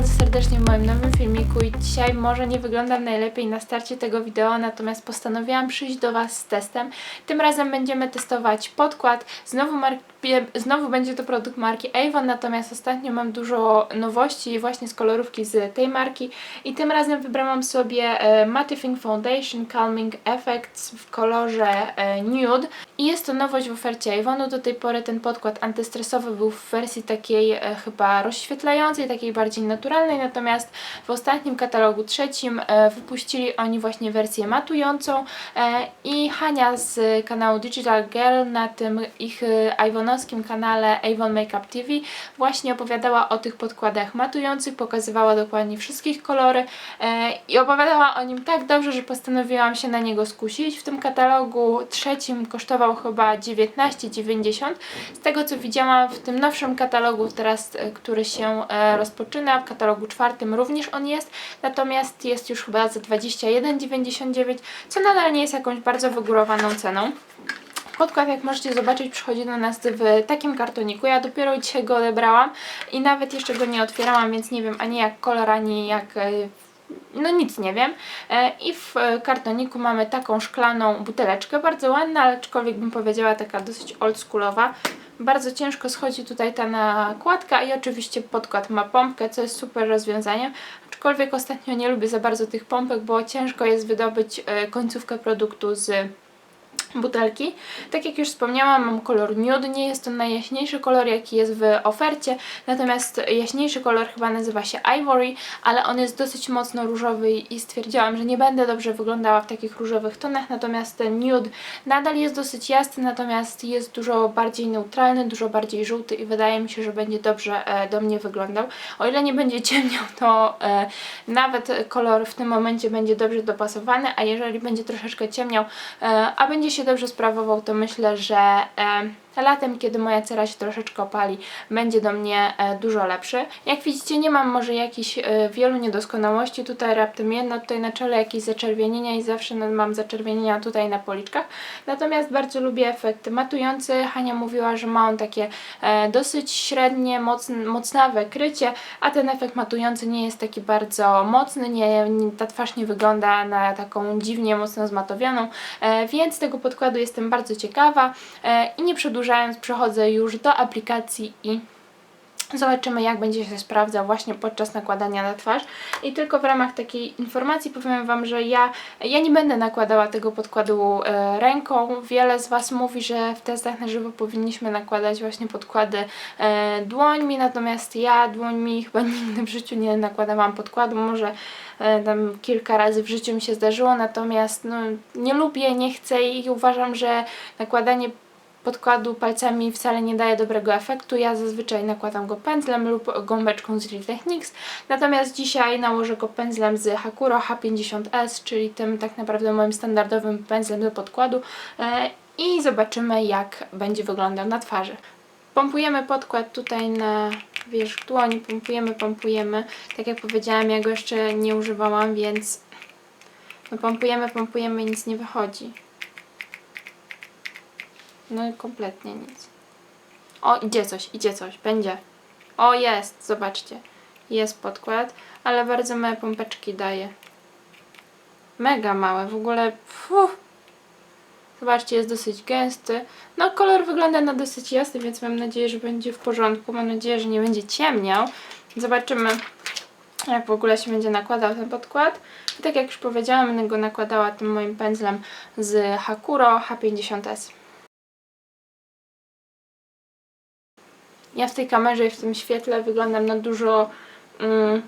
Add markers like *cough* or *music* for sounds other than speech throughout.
bardzo serdecznie w moim nowym filmiku i dzisiaj może nie wyglądam najlepiej na starcie tego wideo, natomiast postanowiłam przyjść do Was z testem. Tym razem będziemy testować podkład. Znowu, znowu będzie to produkt marki Avon, natomiast ostatnio mam dużo nowości właśnie z kolorówki z tej marki i tym razem wybrałam sobie e, Mattifying Foundation Calming Effects w kolorze e, nude i jest to nowość w ofercie Avonu. Do tej pory ten podkład antystresowy był w wersji takiej e, chyba rozświetlającej, takiej bardziej naturalnej, natomiast w ostatnim katalogu trzecim e, wypuścili oni właśnie wersję matującą e, i Hania z kanału Digital Girl na tym ich e, Avonowskim kanale Avon Makeup TV właśnie opowiadała o tych podkładach matujących, pokazywała dokładnie wszystkich kolory i opowiadała o nim tak dobrze, że postanowiłam się na niego skusić. W tym katalogu trzecim kosztował chyba 19,90. Z tego co widziałam w tym nowszym katalogu teraz, który się rozpoczyna, katalogu czwartym również on jest, natomiast jest już chyba za 21,99, co nadal nie jest jakąś bardzo wygórowaną ceną. Podkład, jak możecie zobaczyć, przychodzi do nas w takim kartoniku. Ja dopiero dzisiaj go odebrałam i nawet jeszcze go nie otwierałam, więc nie wiem ani jak kolor, ani jak e, no nic nie wiem. E, I w kartoniku mamy taką szklaną buteleczkę, bardzo ładna, ale aczkolwiek bym powiedziała taka dosyć oldschoolowa. Bardzo ciężko schodzi tutaj ta nakładka i oczywiście podkład ma pompkę, co jest super rozwiązaniem. Aczkolwiek ostatnio nie lubię za bardzo tych pompek, bo ciężko jest wydobyć e, końcówkę produktu z butelki. Tak jak już wspomniałam, mam kolor nude, nie jest to najjaśniejszy kolor, jaki jest w ofercie, natomiast jaśniejszy kolor chyba nazywa się Ivory, ale on jest dosyć mocno różowy i stwierdziłam, że nie będę dobrze wyglądała w takich różowych tonach, natomiast ten nude nadal jest dosyć jasny, natomiast jest dużo bardziej neutralny, dużo bardziej żółty i wydaje mi się, że będzie dobrze e, do mnie wyglądał. O ile nie będzie *laughs* ciemniał, to e, nawet kolor w tym momencie będzie dobrze dopasowany, a jeżeli będzie troszeczkę ciemniał, e, a będzie się dobrze sprawował, to myślę, że latem, kiedy moja cera się troszeczkę opali, będzie do mnie e, dużo lepszy. Jak widzicie, nie mam może jakichś e, wielu niedoskonałości. Tutaj raptem jedno, tutaj na czole jakieś zaczerwienienia i zawsze mam zaczerwienienia tutaj na policzkach. Natomiast bardzo lubię efekt matujący. Hania mówiła, że ma on takie e, dosyć średnie, mocn, mocnawe krycie, a ten efekt matujący nie jest taki bardzo mocny, nie, ta twarz nie wygląda na taką dziwnie mocno zmatowioną, więc tego podkładu jestem bardzo ciekawa i nie przedłużając przechodzę już do aplikacji i Zobaczymy, jak będzie się sprawdzał właśnie podczas nakładania na twarz. I tylko w ramach takiej informacji powiem Wam, że ja, ja nie będę nakładała tego podkładu e, ręką. Wiele z Was mówi, że w testach na żywo powinniśmy nakładać właśnie podkłady e, dłońmi, natomiast ja dłońmi *laughs* chyba nigdy w życiu nie nakładałam podkładu. Może e, tam kilka razy w życiu mi się zdarzyło, natomiast no, nie lubię, nie chcę i uważam, że nakładanie podkładu palcami wcale nie daje dobrego efektu. Ja zazwyczaj nakładam go pędzlem lub gąbeczką z Real Techniques. Natomiast dzisiaj nałożę go pędzlem z Hakuro H50S, czyli tym tak naprawdę moim standardowym pędzlem do podkładu e, i zobaczymy jak będzie wyglądał na twarzy. Pompujemy podkład tutaj na wierzch dłoni, pompujemy, pompujemy. Tak jak powiedziałam, ja go jeszcze nie używałam, więc no pompujemy, pompujemy i nic nie wychodzi. No i kompletnie nic. O, idzie coś, idzie coś, będzie. O, jest, zobaczcie. Jest podkład, ale bardzo małe pompeczki daje. Mega małe, w ogóle. Fuh. Zobaczcie, jest dosyć gęsty. No, kolor wygląda na dosyć jasny, więc mam nadzieję, że będzie w porządku. Mam nadzieję, że nie będzie ciemniał. Zobaczymy, jak w ogóle się będzie nakładał ten podkład. I tak jak już powiedziałam, będę go nakładała tym moim pędzlem z Hakuro H50S. Ja w tej kamerze i w tym świetle wyglądam na dużo mm,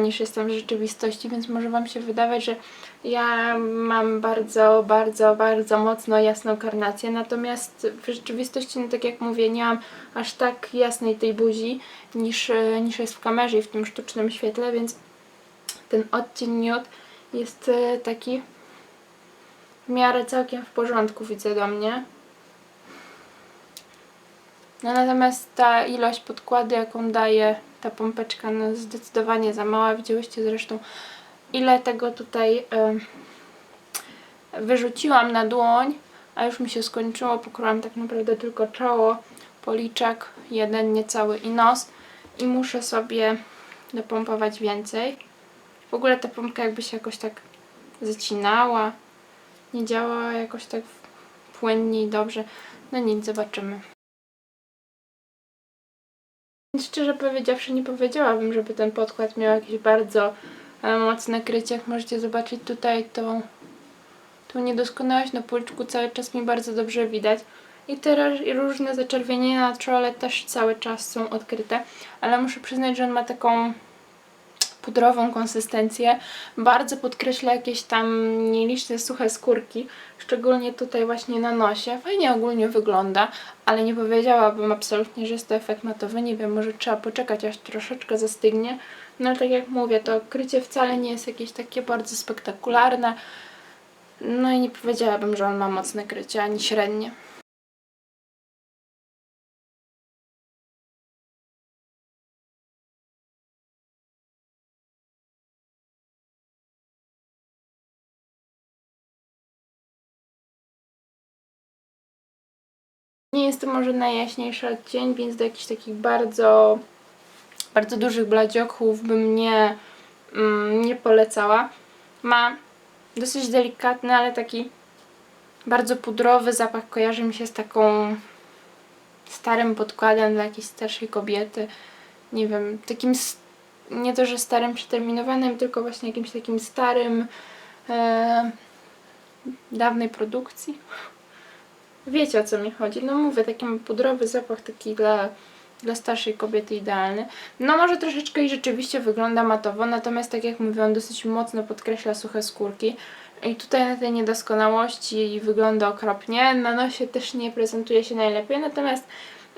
niż jestem w rzeczywistości, więc może Wam się wydawać, że ja mam bardzo, bardzo, bardzo mocno jasną karnację, natomiast w rzeczywistości, no tak jak mówię, nie mam aż tak jasnej tej buzi niż, e, niż jest w kamerze i w tym sztucznym świetle, więc ten odcień nude jest e, taki w miarę całkiem w porządku, widzę do mnie. No natomiast ta ilość podkładu, jaką daje ta pompeczka, no zdecydowanie za mała. Widziałyście zresztą, ile tego tutaj y, wyrzuciłam na dłoń, a już mi się skończyło. Pokryłam tak naprawdę tylko czoło, policzek, jeden niecały i nos. I muszę sobie dopompować więcej. W ogóle ta pompka jakby się jakoś tak zacinała. Nie działała jakoś tak płynnie i dobrze. No nic, zobaczymy. Szczerze powiedziawszy, nie powiedziałabym, żeby ten podkład miał jakieś bardzo e, mocne krycie. Jak możecie zobaczyć tutaj, to tą niedoskonałość na policzku cały czas mi bardzo dobrze widać. I te różne zaczerwienienia na czole też cały czas są odkryte, ale muszę przyznać, że on ma taką pudrową konsystencję. Bardzo podkreśla jakieś tam nieliczne suche skórki, szczególnie tutaj właśnie na nosie. Fajnie ogólnie wygląda, ale nie powiedziałabym absolutnie, że jest to efekt matowy. Nie wiem, może trzeba poczekać aż troszeczkę zastygnie. No ale tak jak mówię, to krycie wcale nie jest jakieś takie bardzo spektakularne. No i nie powiedziałabym, że on ma mocne krycie, ani średnie. Nie jest to może najjaśniejszy odcień, więc do jakichś takich bardzo, bardzo dużych bladzioków bym nie, mm, nie polecała. Ma dosyć delikatny, ale taki bardzo pudrowy zapach. Kojarzy mi się z taką starym podkładem dla jakiejś starszej kobiety. Nie wiem, takim nie to, że starym przeterminowanym, tylko właśnie jakimś takim starym e, dawnej produkcji. Wiecie o co mi chodzi. No mówię, taki pudrowy zapach, taki dla, dla starszej kobiety idealny. No może troszeczkę i rzeczywiście wygląda matowo, natomiast tak jak mówiłam, dosyć mocno podkreśla suche skórki. I tutaj na tej niedoskonałości wygląda okropnie. Na nosie też nie prezentuje się najlepiej, natomiast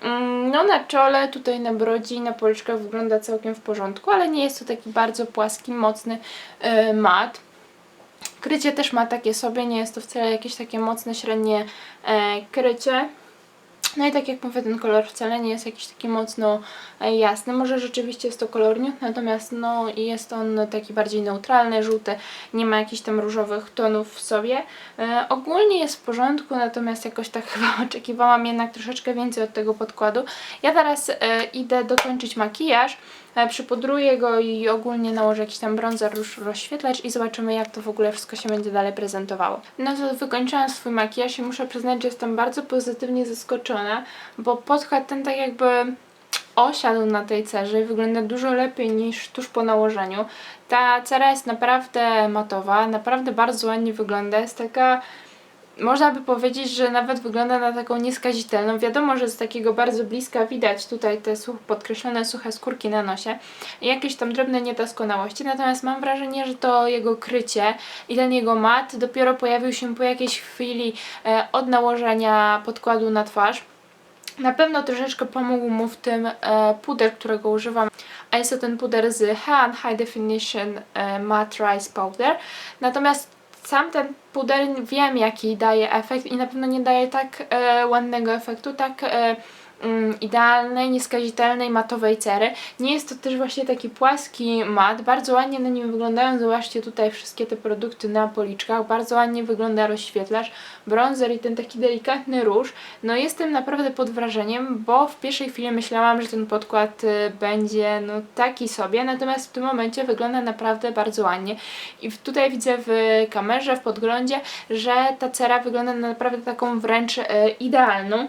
mm, no na czole, tutaj na brodzi na policzkach wygląda całkiem w porządku, ale nie jest to taki bardzo płaski, mocny yy, mat. Krycie też ma takie sobie, nie jest to wcale jakieś takie mocne, średnie e, krycie. No i tak jak mówię, ten kolor wcale nie jest jakiś taki mocno e, jasny. Może rzeczywiście jest to kolor nude, natomiast no jest on taki bardziej neutralny, żółty, nie ma jakichś tam różowych tonów w sobie. E, ogólnie jest w porządku, natomiast jakoś tak *laughs* chyba oczekiwałam jednak troszeczkę więcej od tego podkładu. Ja teraz e, idę dokończyć makijaż, przypudruję go i ogólnie nałożę jakiś tam bronzer, róż, rozświetlacz i zobaczymy jak to w ogóle wszystko się będzie dalej prezentowało. No to wykończyłam swój makijaż i muszę przyznać, że jestem bardzo pozytywnie zaskoczona, bo podkład ten tak jakby osiadł na tej cerze i wygląda dużo lepiej niż tuż po nałożeniu. Ta cera jest naprawdę matowa, naprawdę bardzo ładnie wygląda, jest taka można by powiedzieć, że nawet wygląda na taką nieskazitelną. Wiadomo, że z takiego bardzo bliska widać tutaj te podkreślone suche skórki na nosie i jakieś tam drobne niedoskonałości, natomiast mam wrażenie, że to jego krycie i ten jego mat dopiero pojawił się po jakiejś chwili e, od nałożenia podkładu na twarz. Na pewno troszeczkę pomógł mu w tym e, puder, którego używam, a jest to ten puder z Han High Definition e, Matte Rice Powder. Natomiast sam ten puder wiem jaki daje efekt i na pewno nie daje tak e, ładnego efektu, tak e, idealnej, nieskazitelnej, matowej cery. Nie jest to też właśnie taki płaski mat, bardzo ładnie na nim wyglądają, zobaczcie tutaj wszystkie te produkty na policzkach, bardzo ładnie wygląda rozświetlacz, bronzer i ten taki delikatny róż. No jestem naprawdę pod wrażeniem, bo w pierwszej chwili myślałam, że ten podkład y, będzie no taki sobie, natomiast w tym momencie wygląda naprawdę bardzo ładnie. I tutaj widzę w kamerze, w podglądzie, że ta cera wygląda na naprawdę taką wręcz e, idealną.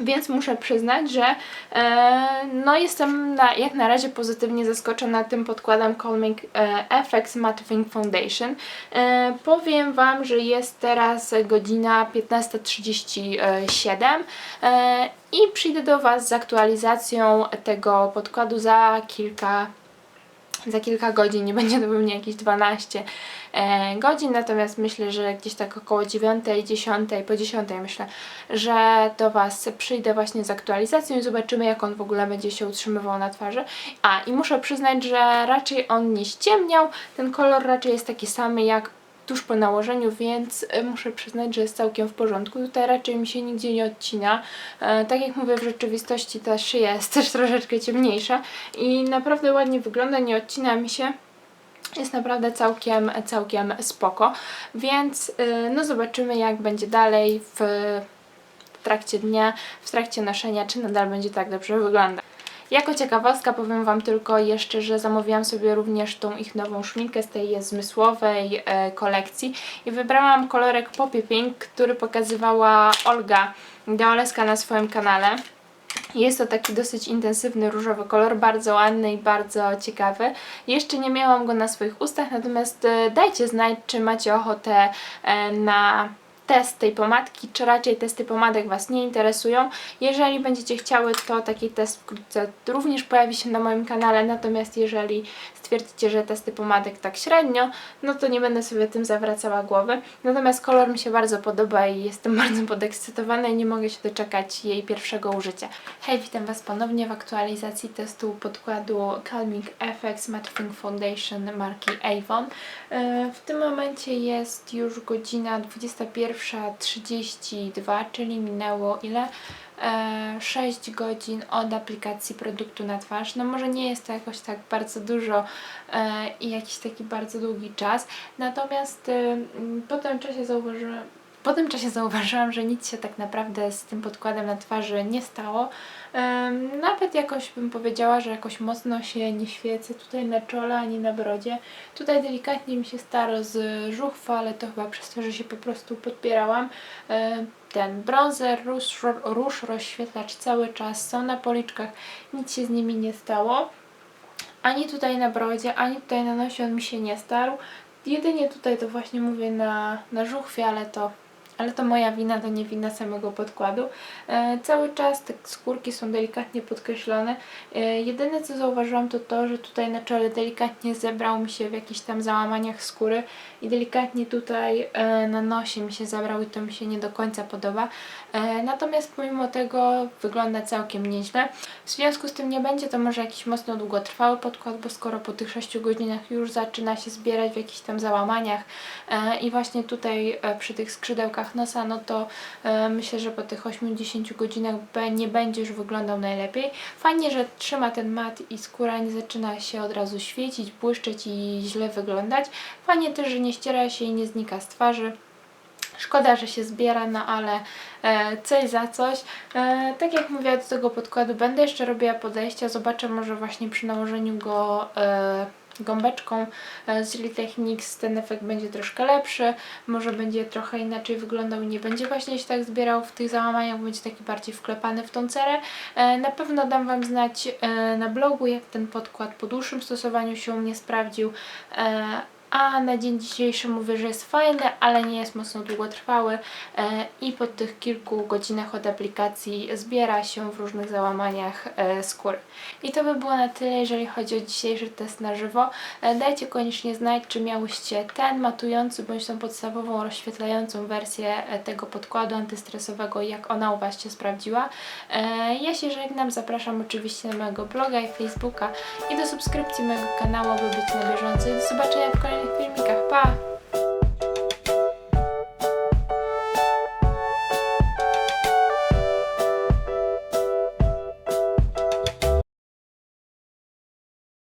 Więc muszę przyznać, że e, no jestem na, jak na razie pozytywnie zaskoczona tym podkładem Calming e, FX Mattifying Foundation. E, powiem Wam, że jest teraz godzina 15.37 e, i przyjdę do Was z aktualizacją tego podkładu za kilka za kilka godzin, nie będzie to pewnie jakieś 12 e, godzin, natomiast myślę, że gdzieś tak około 9, 10, po 10 myślę, że do Was przyjdę właśnie z aktualizacją i zobaczymy jak on w ogóle będzie się utrzymywał na twarzy. A i muszę przyznać, że raczej on nie ściemniał, ten kolor raczej jest taki sam jak tuż po nałożeniu, więc y, muszę przyznać, że jest całkiem w porządku. Tutaj raczej mi się nigdzie nie odcina. E, tak jak mówię, w rzeczywistości ta szyja jest też troszeczkę ciemniejsza i naprawdę ładnie wygląda, nie odcina mi się. Jest naprawdę całkiem, całkiem spoko, więc y, no zobaczymy jak będzie dalej w trakcie dnia, w trakcie noszenia, czy nadal będzie tak dobrze wyglądać. Jako ciekawostka powiem Wam tylko jeszcze, że zamówiłam sobie również tą ich nową szminkę z tej zmysłowej e, kolekcji i wybrałam kolorek Poppy Pink, który pokazywała Olga Deoleska na swoim kanale. Jest to taki dosyć intensywny różowy kolor, bardzo ładny i bardzo ciekawy. Jeszcze nie miałam go na swoich ustach, natomiast e, dajcie znać, czy macie ochotę e, na test tej pomadki, czy raczej testy pomadek Was nie interesują. Jeżeli będziecie chciały, to taki test wkrótce również pojawi się na moim kanale, natomiast jeżeli stwierdzicie, że testy pomadek tak średnio, no to nie będę sobie tym zawracała głowy. Natomiast kolor mi się bardzo podoba i jestem *laughs* bardzo podekscytowana i nie mogę się doczekać jej pierwszego użycia. Hej, witam Was ponownie w aktualizacji testu podkładu Calming FX Matching Foundation marki Avon. E, W tym momencie jest już godzina 21.32, czyli minęło ile? E, 6 godzin od aplikacji produktu na twarz. No może nie jest to jakoś tak bardzo dużo e, i jakiś taki bardzo długi czas, natomiast e, po tym czasie zauważyłam, po tym czasie zauważyłam, że nic się tak naprawdę z tym podkładem na twarzy nie stało. Nawet jakoś bym powiedziała, że jakoś mocno się nie świecę tutaj na czole ani na brodzie. Tutaj delikatnie mi się staro z żuchwa, ale to chyba przez to, że się po prostu podpierałam. Ten bronzer, róż, róż, rozświetlacz cały czas są na policzkach, nic się z nimi nie stało. Ani tutaj na brodzie, ani tutaj na nosie on mi się nie starł. Jedynie tutaj to właśnie mówię na, na żuchwie, ale to, ale to moja wina, to nie wina samego podkładu. E, cały czas te skórki są delikatnie podkreślone. E, jedyne co zauważyłam to to, że tutaj na czole delikatnie zebrał mi się w jakichś tam załamaniach skóry i delikatnie tutaj e, na nosie mi się zabrał i to mi się nie do końca podoba. Natomiast pomimo tego wygląda całkiem nieźle. W związku z tym nie będzie to może jakiś mocno długotrwały podkład, bo skoro po tych 6 godzinach już zaczyna się zbierać w jakichś tam załamaniach i właśnie tutaj przy tych skrzydełkach nosa, no to e, myślę, że po tych 8-10 godzinach nie będzie już wyglądał najlepiej. Fajnie, że trzyma ten mat i skóra nie zaczyna się od razu świecić, błyszczeć i źle wyglądać. Fajnie też, że nie ściera się i nie znika z twarzy. Szkoda, że się zbiera, no ale e, coś za coś. E, tak jak mówiła do tego podkładu, będę jeszcze robiła podejścia. Zobaczę może właśnie przy nałożeniu go gąbeczką e, z Real Techniques ten efekt będzie troszkę lepszy. Może będzie trochę inaczej wyglądał i nie będzie właśnie się tak zbierał w tych załamaniach, będzie taki bardziej wklepany w tą cerę. E, na pewno dam Wam znać e, na blogu, jak ten podkład po dłuższym stosowaniu się u mnie sprawdził. A na dzień dzisiejszy mówię, że jest fajny, ale nie jest mocno długotrwały e, i po tych kilku godzinach od aplikacji zbiera się w różnych załamaniach e, skóry. I to by było na tyle, jeżeli chodzi o dzisiejszy test na żywo. E, dajcie koniecznie znać, czy miałyście ten matujący bądź tą podstawową rozświetlającą wersję tego podkładu antystresowego, jak ona u Was się sprawdziła. Ja się żegnam, zapraszam oczywiście na mojego bloga i Facebooka i do subskrypcji mojego kanału, by być na bieżąco do zobaczenia w kolejnych filmikach. Pa!